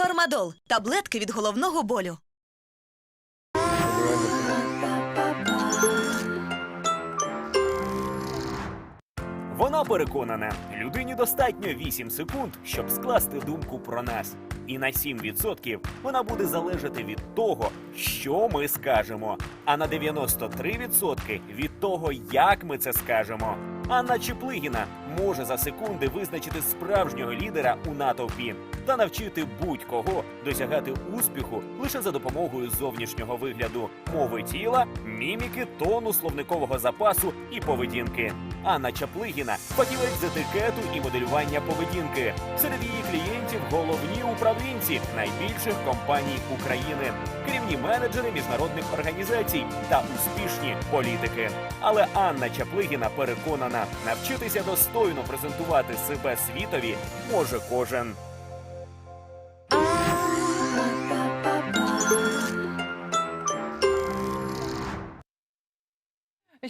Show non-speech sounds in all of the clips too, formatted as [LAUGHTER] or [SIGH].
Фармадол таблетки від головного болю. Вона переконана, людині достатньо 8 секунд, щоб скласти думку про нас. І на 7% вона буде залежати від того, що ми скажемо, а на 93% від того, як ми це скажемо. Анна Чеплигіна може за секунди визначити справжнього лідера у натовпі та навчити будь-кого досягати успіху лише за допомогою зовнішнього вигляду, мови тіла, міміки, тону, словникового запасу і поведінки. Анна Чаплигіна фахівець з етикету і моделювання поведінки. Серед її клієнтів головні управлінці найбільших компаній України, керівні менеджери міжнародних організацій та успішні політики. Але Анна Чаплигіна переконана, навчитися достойно презентувати себе світові може кожен.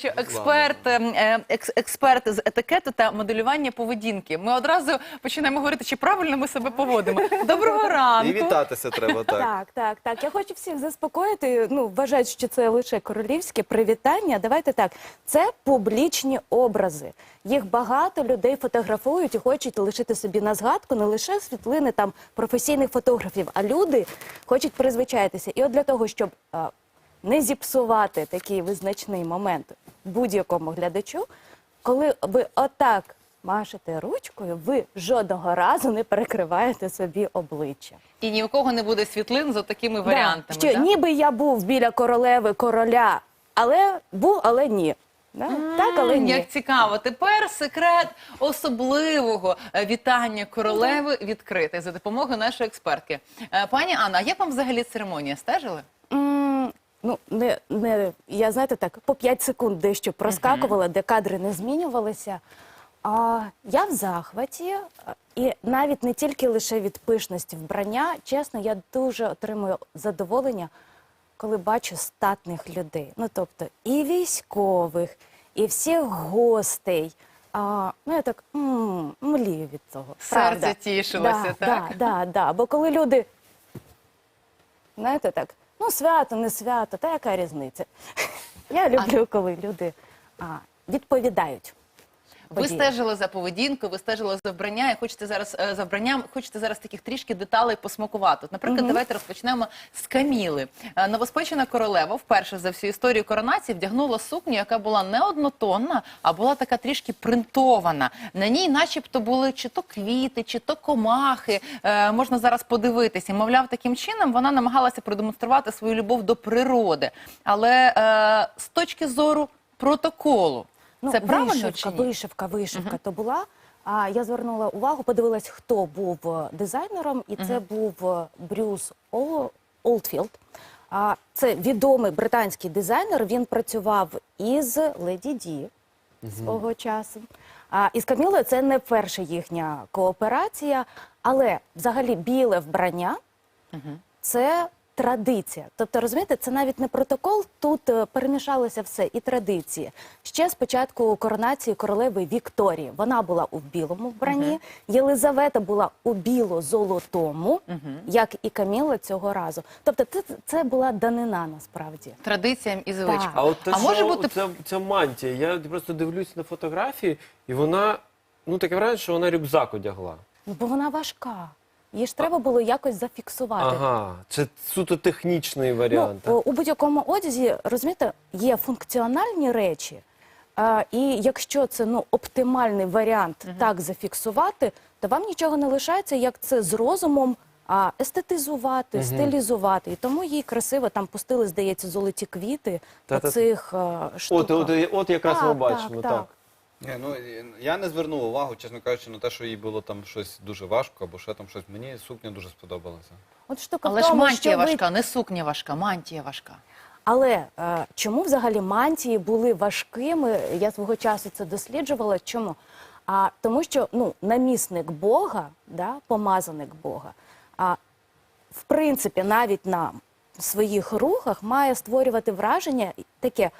Що експерт, ем, е, екс, експерт з етикету та моделювання поведінки. Ми одразу починаємо говорити, чи правильно ми себе поводимо. Доброго ранку. І вітатися треба так. Так, так, так. Я хочу всіх заспокоїти. Ну, вважають, що це лише королівське привітання. Давайте так. Це публічні образи. Їх багато людей фотографують і хочуть лишити собі на згадку не лише світлини там професійних фотографів, а люди хочуть призвичаїтися. І от для того, щоб а, не зіпсувати такий визначний момент будь-якому глядачу, коли ви отак машете ручкою, ви жодного разу не перекриваєте собі обличчя. І ні у кого не буде світлин за такими варіантами. Да, що да? ніби я був біля королеви короля, але був, але ні. Да? так, але ні. Як цікаво, тепер секрет особливого е, вітання королеви відкритий за допомогою нашої експертки. Е, Пані Анна, а як вам взагалі церемонія стежили? Ну, не, не, я знаєте так, по 5 секунд дещо проскакувала, де кадри не змінювалися. А, я в захваті, і навіть не тільки лише від пишності вбрання, чесно, я дуже отримую задоволення, коли бачу статних людей. Ну, тобто, і військових, і всіх гостей. А, ну, я так м, млію від цього. Серце тішилося, да, так? Да, да, да. Бо коли люди Знаєте так, ну свято, не свято, та яка різниця? [LAUGHS] Я люблю, коли люди а, відповідають. Ви стежили за поведінкою, ви стежили за вбрання, і хочете зараз е, за вбранням, хочете зараз таких трішки деталей посмакувати. От, Наприклад, давайте розпочнемо з Каміли. Е, Новоспечена королева вперше за всю історію коронації вдягнула сукню, яка була не однотонна, а була така трішки принтована. На ній, начебто, були чи то квіти, чи то комахи. Е, можна зараз подивитися. Мовляв, таким чином вона намагалася продемонструвати свою любов до природи. Але е, з точки зору протоколу. Це правильно вишивка, чи ні? вишивка, вишивка то була. А я звернула увагу, подивилась, хто був е, дизайнером, і це був е, Брюс О- Олдфілд. А це відомий британський дизайнер. Він працював із Леді Ді свого часу. А із Камілою це не перша їхня кооперація, але взагалі біле вбрання це традиція. Тобто, розумієте, це навіть не протокол. Тут е, перемішалося все і традиції. Ще спочатку коронації королеви Вікторії. Вона була у білому вбранні. Єлизавета була у біло-золотому, як і Каміла цього разу. Тобто, це, це була данина насправді. традиціям і звичкам. А от те, А може бути ця, ця мантія, я просто дивлюсь на фотографії, і вона, ну таке враження, що вона рюкзак одягла. Ну, Бо вона важка. Її ж треба було якось зафіксувати. Ага, це суто технічний варіант. Ну, у будь-якому одязі, розумієте, є функціональні речі. А, і якщо це ну, оптимальний варіант так зафіксувати, то вам нічого не лишається, як це з розумом а, естетизувати, стилізувати. І тому їй красиво там пустили, здається, золоті квіти Та-та. цих а, штуках. от, от, от якраз Так, ми бачимо, так, так. так. Ні, ну я не звернув увагу, чесно кажучи, на те, що їй було там щось дуже важко, або ще там щось. Мені сукня дуже сподобалася. От штука Але в ж мантія що ви важка, не сукня важка, мантія важка. Але е, чому взагалі мантії були важкими? Я свого часу це досліджувала. Чому? А тому, що ну намісник Бога, да, помазаник Бога, а в принципі, навіть на своїх рухах має створювати враження таке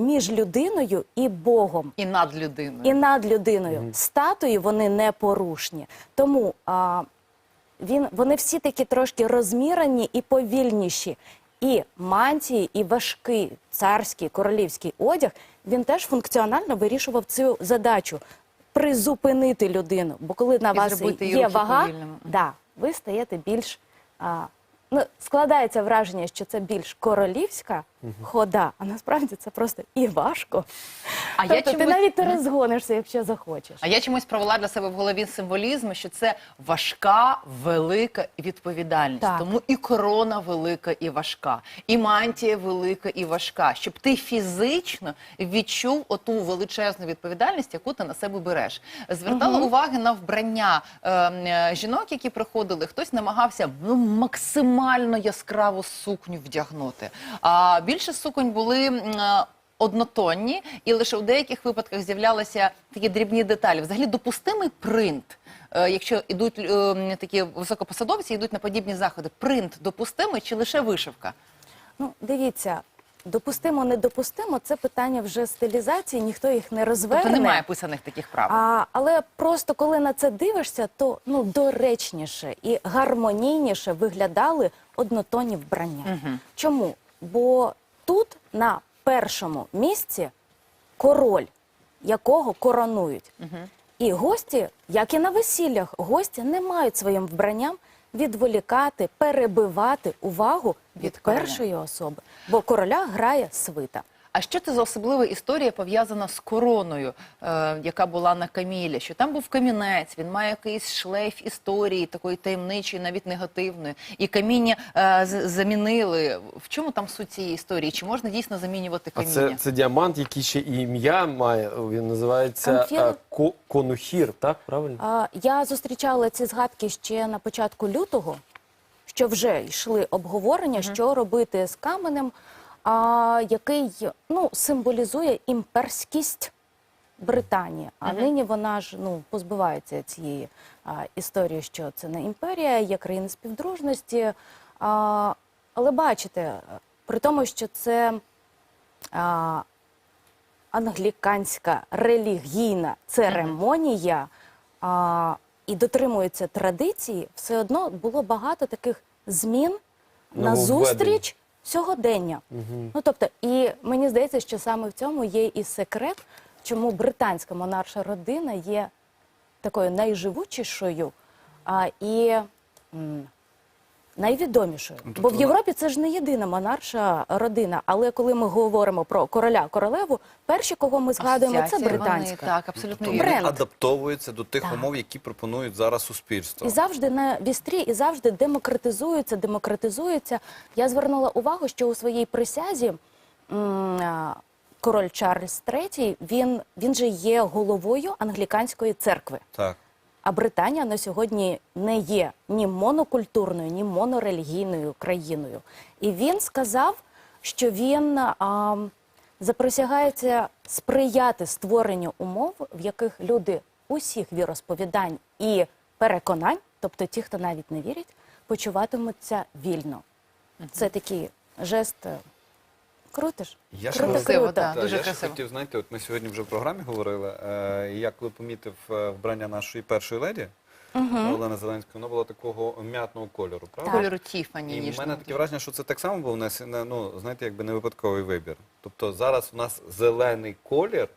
між людиною і Богом. І над людиною. І над людиною статуї вони непорушні. Тому а, він, вони всі такі трошки розмірені і повільніші. І мантії, і важкий царський королівський одяг він теж функціонально вирішував цю задачу призупинити людину. Бо коли на І вас є вага, повільними. да, ви стаєте більш. А, ну, складається враження, що це більш королівська хода, а насправді це просто і важко. А я тобто ти навіть не розгонишся, якщо захочеш. А я чомусь провела для себе в голові символізм, що це важка, велика відповідальність. Так. Тому і корона велика і важка, і мантія велика і важка. Щоб ти фізично відчув оту величезну відповідальність, яку ти на себе береш. Звертала уваги на вбрання е, е, жінок, які приходили. Хтось намагався ну, максимально яскраву сукню вдягнути. А більше суконь були. е, однотонні, і лише у деяких випадках з'являлися такі дрібні деталі. Взагалі допустимий принт. е, Якщо йдуть е, такі високопосадовці, йдуть на подібні заходи. Принт допустимий чи лише вишивка? Ну, дивіться, допустимо, недопустимо, це питання вже стилізації, ніхто їх не розверне. Тобто немає писаних таких правил. А, але просто коли на це дивишся, то ну доречніше і гармонійніше виглядали однотонні вбрання. Чому? Бо тут на першому місці король, якого коронують. І гості, як і на весіллях, гості не мають своїм вбранням відволікати, перебивати увагу від, Від першої особи, бо короля грає свита. А що це за особлива історія пов'язана з короною, е, яка була на Камілі? Що там був камінець, він має якийсь шлейф історії, такої таємничої, навіть негативної. І каміння е, замінили. В чому там суть цієї історії? Чи можна дійсно замінювати А каміння? це, це діамант, який ще і ім'я має. Він називається Камфір? е, ко- конухір, так? Правильно? А, Я зустрічала ці згадки ще на початку лютого, що вже йшли обговорення, що робити з каменем, а, який ну, символізує імперськість Британії. А нині вона ж ну, позбувається цієї а, історії, що це не імперія, є країни співдружності. А, але бачите, при тому, що це а, англіканська релігійна церемонія а, і дотримується традиції, все одно було багато таких змін на Нововведень. зустріч сьогодення. Ну тобто, і мені здається, що саме в цьому є і секрет, чому британська монарша родина є такою найживучішою а, і м, найвідомішою. Ну, тобто Бо в вона- Європі це ж не єдина монарша родина. Але коли ми говоримо про короля королеву, перші, кого ми згадуємо, це вони, британська. так, абсолютно Тобто вони Бренд. адаптовуються до тих Так. умов, які пропонують зараз суспільство. І завжди на вістрі, і завжди демократизується, демократизується. Я звернула увагу, що у своїй присязі король Чарльз III, він, він же є головою англіканської церкви. Так. А Британія на сьогодні не є ні монокультурною, ні монорелігійною країною. І він сказав, що він а, заприсягається сприяти створенню умов, в яких люди усіх віросповідань і переконань, тобто ті, хто навіть не вірять, почуватимуться вільно. Це такий жест. е, Крутиш? Я ж Круто, хотів- Красиво, круто. Та, дуже я ще красиво. хотів, знаєте, от ми сьогодні вже в програмі говорили, е, я коли помітив е, вбрання нашої першої леді, Олени Зеленської, воно було такого м'ятного кольору, правда? Кольору Тіфані І в ніжного. мене таке враження, що це так само був внесений, ну, знаєте, якби не випадковий вибір. Тобто зараз у нас зелений колір,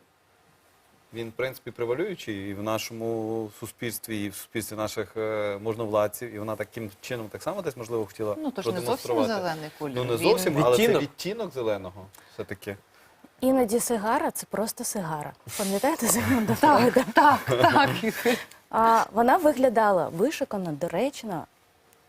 він, в принципі, превалюючий і в нашому суспільстві, і в суспільстві наших е, можновладців, і вона таким чином так само десь, можливо, хотіла Ну, то ж не зовсім продемонструвати. зелений колір. Ну, не Він- зовсім, але це Відтінок. відтінок зеленого все-таки. Іноді сигара це просто сигара. Пам'ятаєте [LAUGHS] Зигмунда Так, Фройда? так, так. А вона виглядала вишикано, доречно.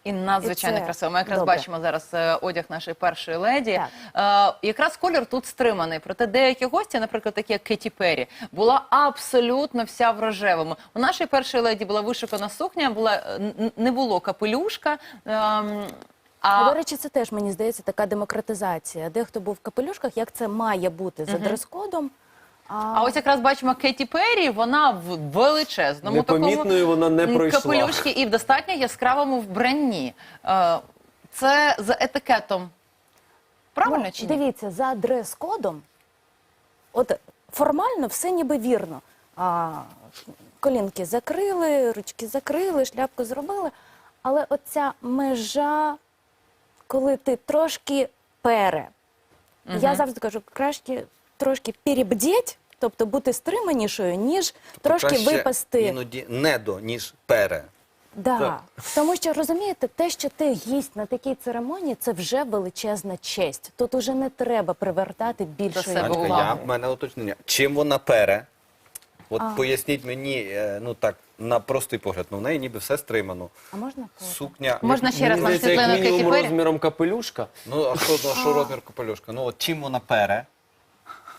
І надзвичайно І це красиво. Ми якраз добре. бачимо зараз е, одяг нашої першої леді. Е, якраз колір тут стриманий. Проте деякі гості, наприклад, такі як Кеті Перрі, була абсолютно вся в рожевому. У нашої першої леді була вишикана сукня, була е, не було капелюшка. ем, А, а до речі, це теж мені здається така демократизація. Дехто був в капелюшках, як це має бути за дрес-кодом. А ось якраз бачимо Кеті Перрі, вона в величезному Непомітною вона не пройшла. капелюшці і в достатньо яскравому вбранні. Е, Це за етикетом. Правильно Ну, чи ні? Дивіться, за дрес-кодом, от формально все ніби вірно. А, колінки закрили, ручки закрили, шляпку зробили. Але оця межа, коли ти трошки пере. Я завжди кажу, краще трошки перебдіть, тобто бути стриманішою, ніж трошки Краще випасти. Іноді недо, ніж пере. Да. Так. Тому що розумієте, те, що ти гість на такій церемонії, це вже величезна честь. Тут уже не треба привертати більшої себе Анечка, увагу. я в мене уточнення. Чим вона пере? От поясніть мені, е, ну так, на простий погляд, ну в неї ніби все стримано. А можна фото? Сукня. Можна ще раз Мені нам здається, як світлину мінімум Перрі? розміром капелюшка. Ну, а що, а що розмір капелюшка? Ну, от чим вона пере?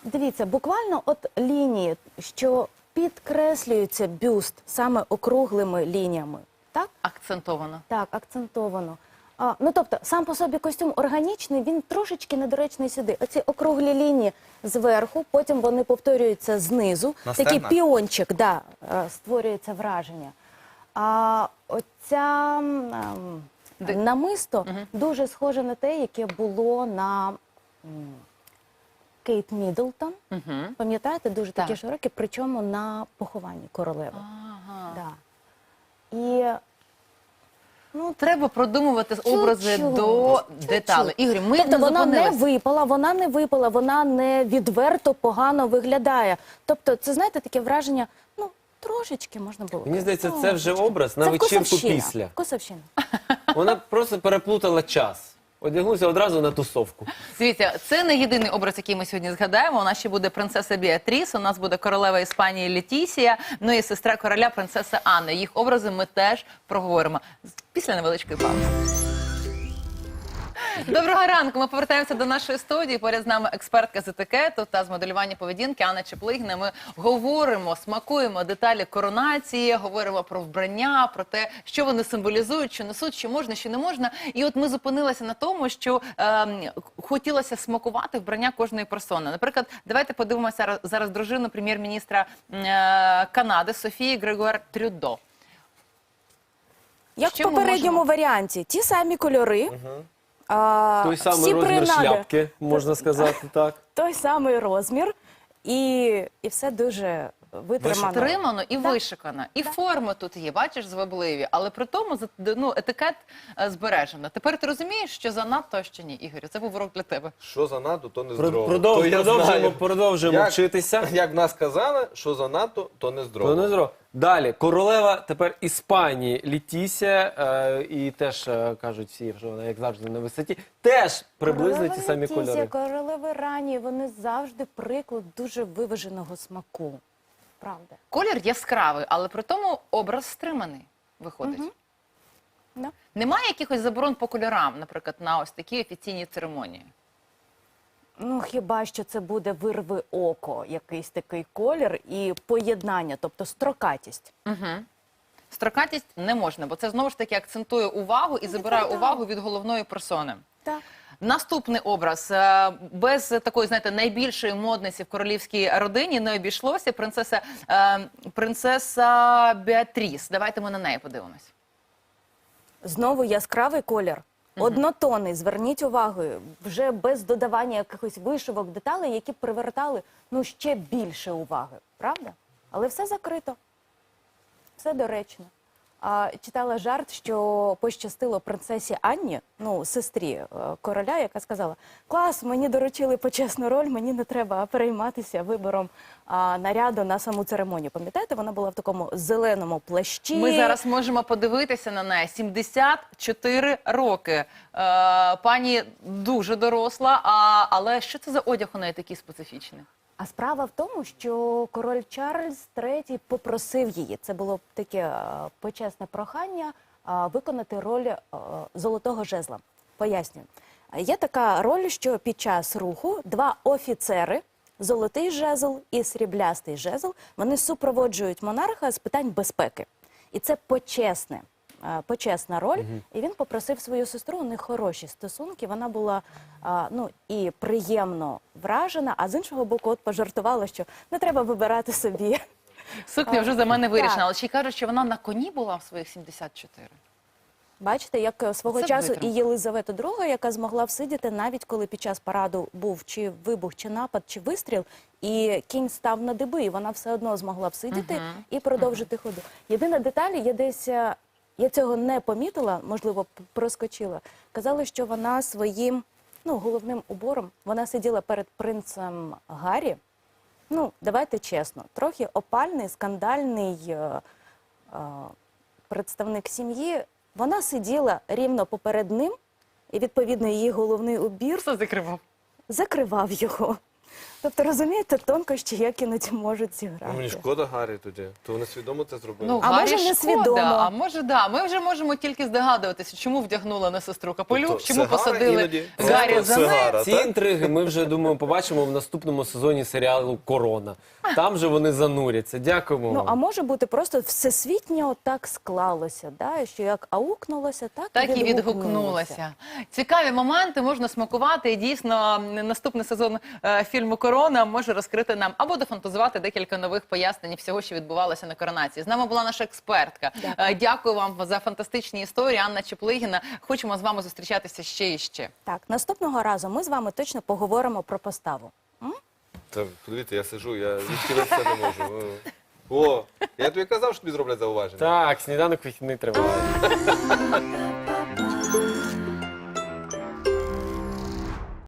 Дивіться, буквально от лінії, що підкреслюється бюст саме округлими лініями. Так? Акцентовано. Так, акцентовано. А, ну тобто, сам по собі костюм органічний, він трошечки недоречний сюди. Оці округлі лінії зверху, потім вони повторюються знизу. На Такий стегнах? піончик, да, е, створюється враження. А оця м, ем, намисто дуже схоже на те, яке було на м, Кейт Міддлтон. Угу. Пам'ятаєте, дуже такі Так. широкі, причому на похованні королеви. Ага. Да. Ну, Треба продумувати образи Чуть-чуть, до чуть-чуть. деталей. Ігор, ми тобто не вона не зупинились. випала, вона не випала, вона не відверто погано виглядає. Тобто, це знаєте таке враження, ну трошечки можна було. Мені здається, це вже образ на Це вечірку після. Косовщина. Вона просто переплутала час. Одягнувся одразу на тусовку. Дивіться, це не єдиний образ, який ми сьогодні згадаємо. У нас ще буде принцеса Біатріс, у нас буде королева Іспанії Летісія, ну і сестра короля принцеса Анна. Їх образи ми теж проговоримо після невеличкої паузи. Доброго ранку. Ми повертаємося до нашої студії. Поряд з нами експертка з етикету та з моделювання поведінки Анна Чеплигна. Ми говоримо, смакуємо деталі коронації, говоримо про вбрання, про те, що вони символізують, що несуть, що можна, що не можна. І от ми зупинилися на тому, що ем, хотілося смакувати вбрання кожної персони. Наприклад, давайте подивимося зараз- зараз дружину прем'єр-міністра е, Канади Софії Грегуар Трюдо. Як в попередньому можемо? варіанті, ті самі кольори, а, Той самий всі розмір принади, шляпки, можна сказати так. [LAUGHS] той самий розмір, і, і все дуже витримано. Стримано і Так. вишикано. І форми тут є, бачиш, звабливі, але при тому ну, етикет е, збережено. Тепер ти розумієш, що занадто, а що ні, Ігорю. Це був урок для тебе. Що занадто, то не здорово. продов- То я продовжуємо- знаю. продовжуємо Як- вчитися. Як в нас казали, що занадто, то не здорово. То не зро. Далі, королева тепер Іспанії Літісія, е, і теж е, кажуть всі, що вона як завжди на висоті, теж приблизно Королева ті самі Летісія, кольори. Королеви рані, вони завжди приклад дуже виваженого смаку. Правда. Колір яскравий, але при тому образ стриманий виходить. Да. Немає якихось заборон по кольорам, наприклад, на ось такі офіційні церемонії. Ну хіба що це буде вирви око, якийсь такий колір і поєднання, тобто строкатість. Угу. Строкатість не можна, бо це знову ж таки акцентує увагу і забирає так. увагу від головної персони. Так. Наступний образ Е, без такої, знаєте, найбільшої модниці в королівській родині не обійшлося. Принцеса е, принцеса Беатріс. Давайте ми на неї подивимось. Знову яскравий колір. Однотонний, зверніть увагу, вже без додавання якихось вишивок, деталей, які б привертали ну ще більше уваги, правда? Але все закрито, все доречно. А, читала жарт, що пощастило принцесі Анні, ну сестрі е, короля, яка сказала: Клас, мені доручили почесну роль, мені не треба перейматися вибором а, наряду на саму церемонію. Пам'ятаєте, вона була в такому зеленому плащі. Ми зараз можемо подивитися на неї. 74 роки. Е, пані дуже доросла. А, але що це за одяг у неї такий специфічний? А справа в тому, що король Чарльз III попросив її. Це було таке е, почесне прохання е, виконати роль е, золотого жезла. Пояснюю. Є така роль, що під час руху два офіцери, золотий жезл і сріблястий жезл, вони супроводжують монарха з питань безпеки. І це почесне. Е, Почесна роль, і він попросив свою сестру. У них хороші стосунки. Вона була а, ну і приємно вражена. А з іншого боку, от пожартувала, що не треба вибирати собі. Сукня вже за мене так. вирішена, але ще й кажуть, що вона на коні була в своїх 74. Бачите, як е, свого Це часу витримка. і Єлизавета II, яка змогла всидіти, навіть коли під час параду був чи вибух, чи напад, чи вистріл, і кінь став на диби, і вона все одно змогла всидіти і продовжити ходу. Єдина деталь, є десь е, я цього не помітила, можливо, проскочила. Казали, що вона своїм ну, головним убором вона сиділа перед принцем Гаррі. Ну, давайте чесно, трохи опальний, скандальний е, е, представник сім'ї. Вона сиділа рівно поперед ним, і відповідно її головний убір Все закривав. закривав його. Тобто, розумієте, тонкощі, як іноді можуть зіграти. Ну, мені шкода Гаррі тоді. То вони свідомо це зробили. Ну, А Гаррі може, не шкода, свідомо. а може, да. Ми вже можемо тільки здогадуватися, чому вдягнула на сестру капелюх, Тобто чому сигара посадили іноді Гаррі просто за нею. сигара, Ці так? інтриги ми вже думаю побачимо в наступному сезоні серіалу Корона. Там же вони зануряться. Дякуємо. Ну, вам. а може бути просто всесвітньо так склалося, да? що як аукнулося, так, Так і відгукнулося. відгукнулася. Цікаві моменти можна смакувати. І дійсно, м, наступний сезон е, фільму Корона може розкрити нам або дофантазувати декілька нових пояснень всього, що відбувалося на коронації. З нами була наша експертка. Дякую. Е, Дякую вам за фантастичні історії. Анна Чеплигіна. Хочемо з вами зустрічатися ще і ще. Так, наступного разу ми з вами точно поговоримо про поставу. Та подивіться, я сижу, я відхилитися не можу. О, я тобі казав, що тобі зроблять зауваження. Так, сніданок вихідний триває. [LAUGHS]